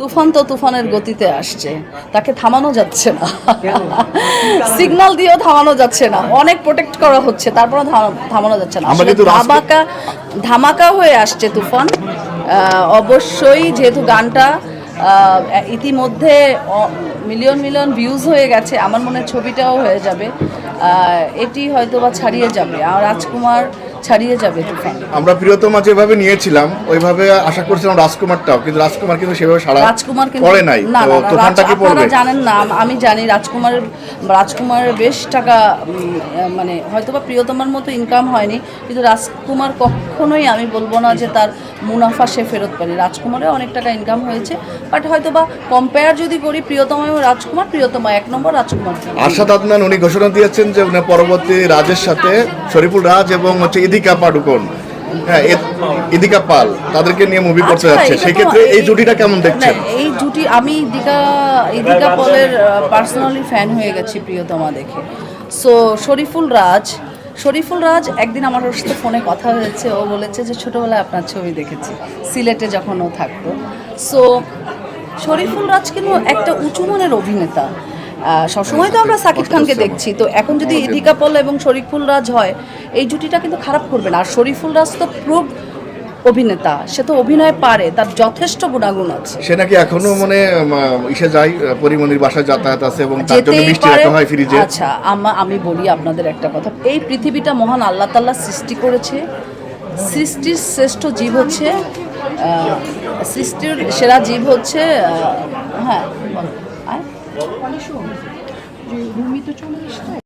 তুফান তো তুফানের গতিতে আসছে। তাকে থামানো যাচ্ছে না। সিগন্যাল দিয়েও থামানো যাচ্ছে না। অনেক প্রোটেক্ট করা হচ্ছে তারপরে থামানো যাচ্ছে না। ধামাকা ধামাকা হয়ে আসছে তুফান। অবশ্যই যেহেতু গানটা ইতিমধ্যে মিলিয়ন মিলিয়ন ভিউজ হয়ে গেছে আমার মনে ছবিটাও হয়ে যাবে। এটি হয়তো বা ছাড়িয়ে যাবে। আর রাজকুমার ছাড়িয়ে যাবে তুফান। আমরা প্রিয়তমা যেভাবে নিয়েছিলাম ওইভাবে আশা করছিলাম রাজকুমারটাও কিন্তু রাজকুমার কিন্তু সেভাবে সারা রাজকুমার কিন্তু পড়ে নাই। না তো তুফানটা কি পড়বে? আপনারা জানেন না আমি জানি রাজকুমারের রাজকুমারের বেশ টাকা মানে হয়তোবা প্রিয়তমার মতো ইনকাম হয়নি কিন্তু রাজকুমার কখনোই আমি বলব না যে তার মুনাফা সে ফেরত পারে রাজকুমারে অনেক টাকা ইনকাম হয়েছে বাট হয়তো বা কম্পেয়ার যদি করি প্রিয়তমা এবং রাজকুমার প্রিয়তমা এক নম্বর রাজকুমার আশাদ আদনান উনি ঘোষণা দিয়েছেন যে পরবর্তী রাজের সাথে শরীফুল রাজ এবং হচ্ছে ইদিকা পাডুকোন হ্যাঁ ইদিকা পাল তাদেরকে নিয়ে মুভি করতে আচ্ছা, যাচ্ছে। সেক্ষেত্রে এই জুটিটা কেমন দেখছেন? এই জুটি আমি ইদিকা ইদিকা পলের পার্সোনালি ফ্যান হয়ে গেছি প্রিয়তমা দেখে। সো শরীফুল রাজ শরীফুল রাজ একদিন আমার ওর সাথে ফোনে কথা হয়েছে। ও বলেছে যে ছোটোবেলায় আপনার ছবি দেখেছি সিলেটে যখন ও থাকতো। সো শরীফুল রাজ কিন্তু একটা উঁচু মনের অভিনেতা। সবসময় তো আমরা সাকিব খানকে দেখছি। তো এখন যদি ইদিকা পল এবং শরীফুল রাজ হয় এই জুটিটা কিন্তু খারাপ করবে না। আর শরীফুল রাজ তো প্রুভ অভিনেতা সে তো অভিনয় পারে তার যথেষ্ট গুণাগুণ আছে। সে নাকি এখনও মানে ইসে যায় আহ, পরিমণির বাসায় যাতায়াত আছে এবং তার জন্য মিষ্টি রাখা হয় ফ্রিজে। আচ্ছা আমা- আমি বলি আপনাদের একটা কথা। এই পৃথিবীটা মহান আল্লাহ তাল্লাহ সৃষ্টি করেছে। সৃষ্টির শ্রেষ্ঠ জীব হচ্ছে সৃষ্টির সেরা জীব হচ্ছে আহ, তো চলে আয়?